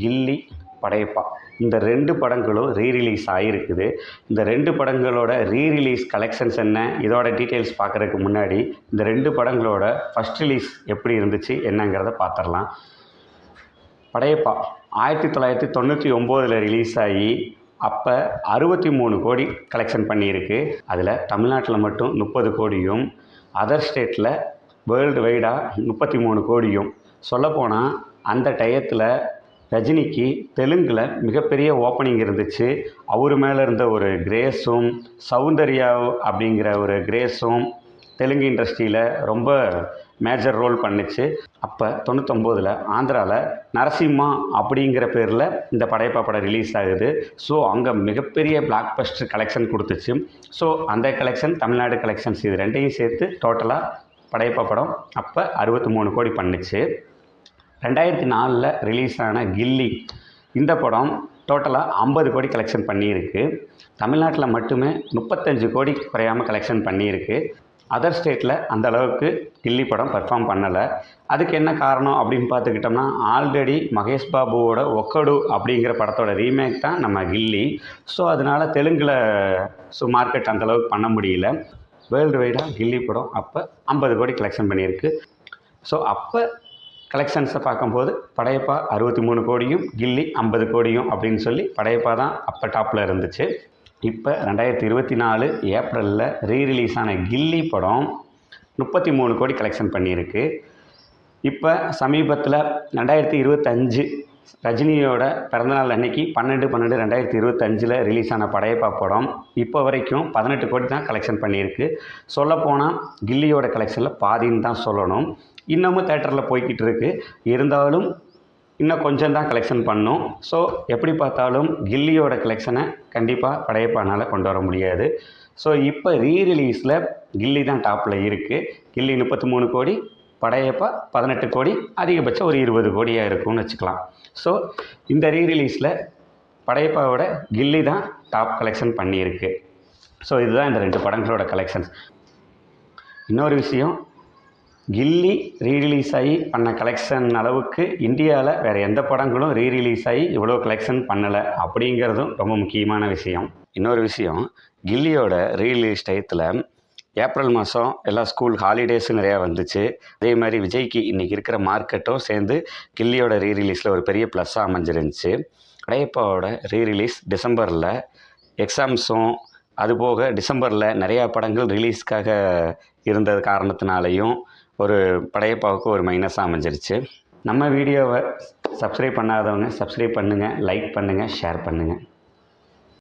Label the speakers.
Speaker 1: கில்லி படையப்பா. இந்த ரெண்டு படங்களும் ரீரிலீஸ் ஆகிருக்குது இந்த ரெண்டு படங்களோட ரீரிலீஸ் கலெக்ஷன்ஸ் என்ன இதோட டீட்டெயில்ஸ் பார்க்குறதுக்கு முன்னாடி இந்த ரெண்டு படங்களோட ஃபஸ்ட் ரிலீஸ் எப்படி இருந்துச்சு என்னங்கிறத பார்த்துடலாம். படையப்பா ஆயிரத்தி தொள்ளாயிரத்தி தொண்ணூற்றி ஒம்போதில் ரிலீஸ் ஆகி அப்போ அறுபத்தி மூணு கோடி கலெக்ஷன் பண்ணியிருக்கு. அதில் தமிழ்நாட்டில் மட்டும் முப்பது கோடியும் அதர் ஸ்டேட்டில் வேர்ல்டு வைடாக முப்பத்தி மூணு கோடியும். சொல்லப்போனால் அந்த டயத்தில் ரஜினிக்கு தெலுங்கில் மிகப்பெரிய ஓப்பனிங் இருந்துச்சு. அவர் மேலே இருந்த ஒரு கிரேஸும் சௌந்தர்யா அப்படிங்கிற ஒரு கிரேஸும் தெலுங்கு இண்டஸ்ட்ரியில் ரொம்ப மேஜர் ரோல் பண்ணுச்சு. அப்போ தொண்ணூத்தொம்போதில் ஆந்திராவில் நரசிம்மா அப்படிங்கிற பேரில் இந்த படையப்பா படம் ரிலீஸ் ஆகுது. ஸோ அங்கே மிகப்பெரிய பிளாக் பஸ்டர் கலெக்ஷன் கொடுத்துச்சு. ஸோ அந்த கலெக்ஷன் தமிழ்நாடு கலெக்ஷன்ஸ் இது ரெண்டையும் சேர்த்து டோட்டலாக படையப்பா படம் அப்போ அறுபத்தி மூணு கோடி பண்ணுச்சு. ரெண்டாயிரத்தி நாலில் ரிலீஸ் ஆன கில்லி. இந்த படம் டோட்டலாக ஐம்பது கோடி கலெக்ஷன் பண்ணியிருக்கு. தமிழ்நாட்டில் மட்டுமே முப்பத்தஞ்சு கோடி குறையாமல் கலெக்ஷன் பண்ணியிருக்கு. அதர் ஸ்டேட்டில் அந்த அளவுக்கு கில்லி படம் பெர்ஃபார்ம் பண்ணலை. அதுக்கு என்ன காரணம் அப்படின்னு பார்த்துக்கிட்டோம்னா ஆல்ரெடி மகேஷ் பாபுவோட ஒக்கடு அப்படிங்கிற படத்தோட ரீமேக் தான் நம்ம கில்லி. ஸோ அதனால் தெலுங்கில் ஸோ மார்க்கெட் அந்தளவுக்கு பண்ண முடியல. வேர்ல்டு வைடாக கில்லி படம் அப்போ ஐம்பது கோடி கலெக்ஷன் பண்ணியிருக்கு. ஸோ அப்போ கலெக்ஷன்ஸை பார்க்கும்போது படையப்பா அறுபத்தி மூணு கோடியும் கில்லி ஐம்பது கோடியும் அப்படின்னு சொல்லி படையப்பா தான் அப்போ டாப்பில் இருந்துச்சு. இப்போ ரெண்டாயிரத்தி இருபத்தி நாலு ஏப்ரலில் ரீரிலீஸ் ஆன கில்லி படம் முப்பத்தி மூணு கோடி கலெக்ஷன் பண்ணியிருக்கு. இப்போ சமீபத்தில் ரெண்டாயிரத்தி இருபத்தஞ்சு ரஜினியோட பிறந்தநாள் அன்னைக்கு பன்னெண்டு பன்னெண்டு ரெண்டாயிரத்தி இருபத்தஞ்சில் ரிலீஸ் ஆன படையப்பா படம். இப்போ வரைக்கும் பதினெட்டு கோடி தான் கலெக்ஷன் பண்ணியிருக்கு. சொல்லப்போனால் கில்லியோட கலெக்ஷனில் பாதின்னு தான் சொல்லணும். இன்னமும் தேட்டரில் போய்கிட்டு இருக்கு. இருந்தாலும் இன்னும் கொஞ்சம் தான் கலெக்ஷன் பண்ணும். ஸோ எப்படி பார்த்தாலும் கில்லியோட கலெக்ஷனை கண்டிப்பாக படையப்பானால் கொண்டு வர முடியாது. ஸோ இப்போ ரீரிலீஸில் கில்லி தான் டாப்பில் இருக்குது கில்லி முப்பத்தி மூணு கோடி படையப்பா பதினெட்டு கோடி அதிகபட்சம் ஒரு இருபது கோடியாக இருக்கும்னு வச்சுக்கலாம். ஸோ இந்த ரீரிலீஸில் படையப்பாவோட கில்லி தான் டாப் கலெக்ஷன் பண்ணியிருக்கு. ஸோ இதுதான் இந்த ரெண்டு படங்களோட கலெக்ஷன்ஸ் இன்னொரு விஷயம் கில்லி ரீரிலீஸ் ஆகி பண்ண கலெக்ஷன் அளவுக்கு இந்தியாவில் வேறு எந்த படங்களும் ரீரிலீஸ் ஆகி இவ்வளோ கலெக்ஷன் பண்ணலை அப்படிங்கிறதும் ரொம்ப முக்கியமான விஷயம். இன்னொரு விஷயம் கில்லியோட ரீரிலீஸ் டயத்தில் ஏப்ரல் மாதம் எல்லா ஸ்கூல் ஹாலிடேஸும் நிறையா வந்துச்சு. அதே மாதிரி விஜய்க்கு இன்றைக்கி இருக்கிற மார்க்கெட்டும் சேர்ந்து கில்லியோட ரீரிலீஸில் ஒரு பெரிய ப்ளஸ்ஸாக அமைஞ்சிருந்துச்சு. அடையப்பாவோட ரீரிலீஸ் டிசம்பரில். எக்ஸாம்ஸும் அதுபோக டிசம்பரில் நிறையா படங்கள் ரிலீஸ்க்காக இருந்தது காரணத்தினாலையும் ஒரு படையப்பாவுக்கு ஒரு மைனஸாக அமைஞ்சிருச்சு. நம்ம வீடியோவை சப்ஸ்கிரைப் பண்ணாதவங்க சப்ஸ்கிரைப் பண்ணுங்கள் லைக் பண்ணுங்கள் ஷேர் பண்ணுங்கள்